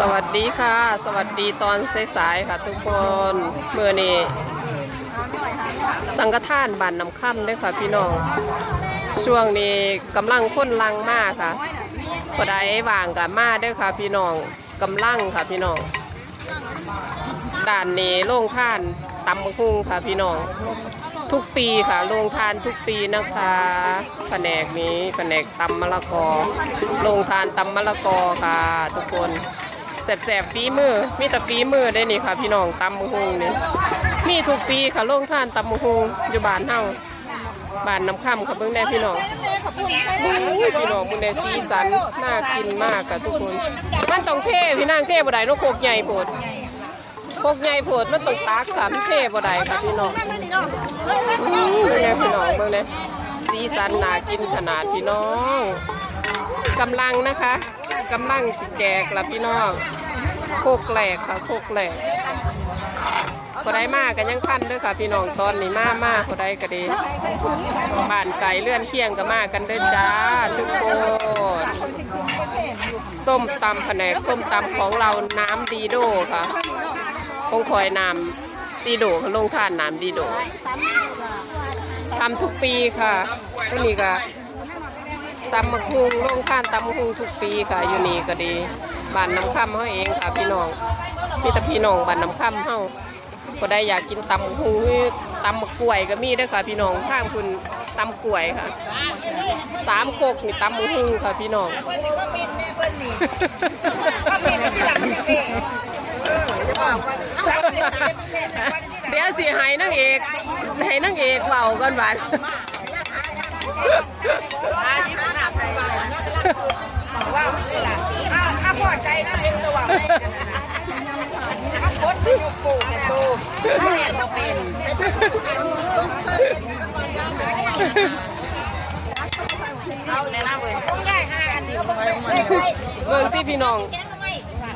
สวัสดีค่ะ สวัสดีตอนสายๆค่ะทุกคนเมื่อนี้สังฆทานบานน้ำค่ำด้วยค่ะพี่น้องช่วงนี้กำลังค้นลังมากค่ะพอได้ว่างกับมาด้วยค่ะ พี่น้องกำลังค่ะพี่น้องด่านนี้โล่งท่านตำบักหุ่งค่ะพี่น้องทุกปีค่ะโรงทานทุกปีนะคะแผนกนี้แผนกตำมะละกอโรงทานตำมะละกอค่ะ ทุกคน แสบๆฝีมือ มีแต่ฝีมือได้นี่ค่ะ พี่น้องตำมะฮุงนี่มีทุกปีค่ะโรงท่านตำมะฮุงอยู่บ้านเฮาบ้านน้ำค่ำค่ะเบิ่งได้พี่น้องอุ้ยพี่น้องบุญได้สีสันน่ากินมากค่ะทุกคน มันต้องเท่พี่นางเท่บ่ได้นกโคกใหญ่โพดโคกใหญ่โพดมันต้องตักค่ะมันเท่บ่ได้ค่ะพี่น้องเบิ่งเลยพี่น้องเบิ่งเลยสีสันน่ากินขนาดพี่น้องกำลังนะคะ กำลังสิแจกละพี่น้องโคกแหลกค่ะโคกแหลกก็ได้มากกันยังพันเด้วยค่ะ พี่น้องตอนนี้มากมากก็ได้ก็ดีบ้านไก่เลื่อนเคียงก็มากกันเด้อจ้าทุกคนส้มตำแผนกส้มตำของเราน้ำดีโดค่ะ คงคอยนำดีโดเขาลงท่านน้ำดีโดทำทุกปีค่ะก็นี่ก็ ตำมะคุงโรงทานตำมะคุงทุกปีค่ะอยู่นี่ก็ดีบ้านน้ำค่ำเฮาเองค่ะพี่น้องมีแต่พี่น้องบ้านน้ำค่ำเฮาก็ได้อยากกินตำมะคุงตำมะกล้วยก็มีด้วยค่ะพี่น้องข้างคุณตำกล้วยค่ะสามโคกนี่ตำมะคุงค่ะพี่น้องเดี๋ยวสิให้นางเอกให้นางเอกเบาก่อนบ้าด ว่านี่ล่ะถ้าถ้าพอใจนะเป็นตัวว่าได้กันนะถ้าพดที่อยู่ปูแค่ตูถ้าเห็นเราเป็นเอาเลยนะเว้ยต้องได้ห้าอันนี้ไปไปเมืองที่พี่น้อง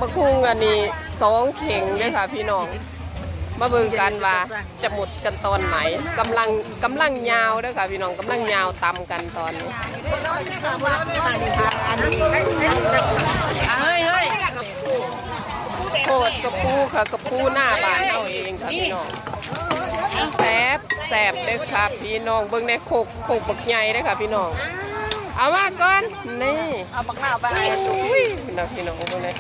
มะคุงอันนี้สองเข่งเลยค่ะพี่น้อง มาเบิ่งกันว่าจะหมดกันตอนไหนกำลังกำลังยาวเด้วยค่ะพี่น้องกำลังยาวตำกันตอนนี้เฮ้ยเฮ้ยโคตรกระปูค่ะกระปูหน้าบ้านเราเองค่ะพี่น้องแซบแซบเด้อค่ะพี่น้องเบิ่งในโคกโคกบักใหญ่เด้อค่ะพี่น้องเอามาก่อนนี่เอาบักหน้าไปอุ้ยพี่น้องพี่น้องเบิ่งเลย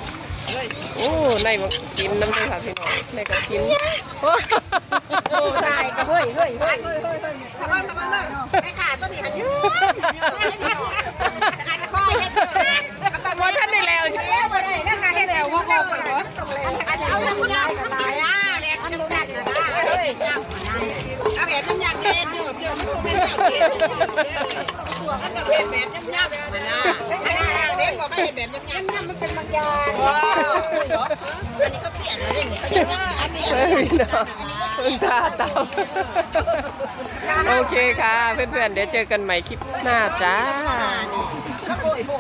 โอ้ในมากินน้ำเด้อค่ะพี่น้องในก็กินโอ้โอ้ได้ก็เฮ้ยเฮ้ยเฮ้ยทำไมทำไมเลยไอ้ขาต้นนี้หันยืนอันข้อเฮ็ดบ่ทันได้แล้วจ้ะเอ๊ะบ่ได้นะคะเฮ็ดแล้วว่าบ่บ่เหรออันเอาน้ำยาตายอะแลกน้ำกันนะเฮ้ยเอาแบบน้ำยาเฮ็ดอยู่เดี๋ยวมันคงไม่ได้เฮ็ดตัวก็จะเป็นแบบน้ำยาแบบนั้นนะเด็กบอกให้เฮ็ดแบบยังไงมันเป็นบางอย่างว้าวอันนี้ก็เปลี่ยนไว้นี่อันนี้เฮ้ยพี่น้องเพิ่งตาเตาโอเคค่ะ เพื่อนๆ เดี๋ยวเจอกันใหม่คลิปหน้าจ้าโอ้ยโห